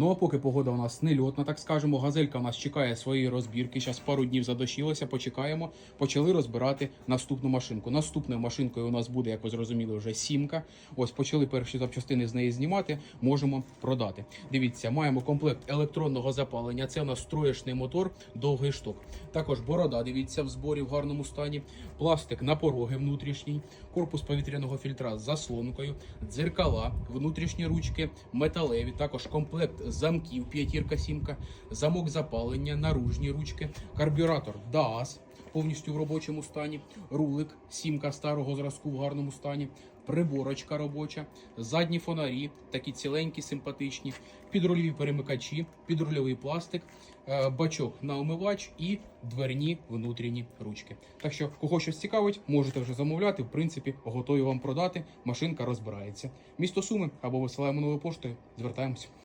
Ну а поки погода у нас не льотна, так скажемо, газелька у нас чекає своєї розбірки. Зараз пару днів задощилося, почекаємо. Почали розбирати наступну машинку. Наступною машинкою у нас буде, як ви зрозуміли, вже сімка. Ось почали перші запчастини з неї знімати, можемо продати. Дивіться, маємо комплект електронного запалення. Це у нас троєчний мотор, довгий шток. Також борода, дивіться, в зборі в гарному стані. Пластик на пороги внутрішній, корпус повітряного фільтра з заслонкою, дзеркала, внутрішні ручки, металеві. Також комплект замків п'ятірка сімка, замок запалення, наружні ручки, карбюратор DAS повністю в робочому стані, рулик, сімка старого зразку в гарному стані, приборочка робоча, задні фонарі, такі ціленькі, симпатичні, підрульові перемикачі, підрульовий пластик, е, бачок на омивач і дверні внутрішні ручки. Так що, кого щось цікавить, можете вже замовляти. В принципі, готові вам продати. Машинка розбирається. Місто Суми або висилаємо новою поштою. Звертаємося.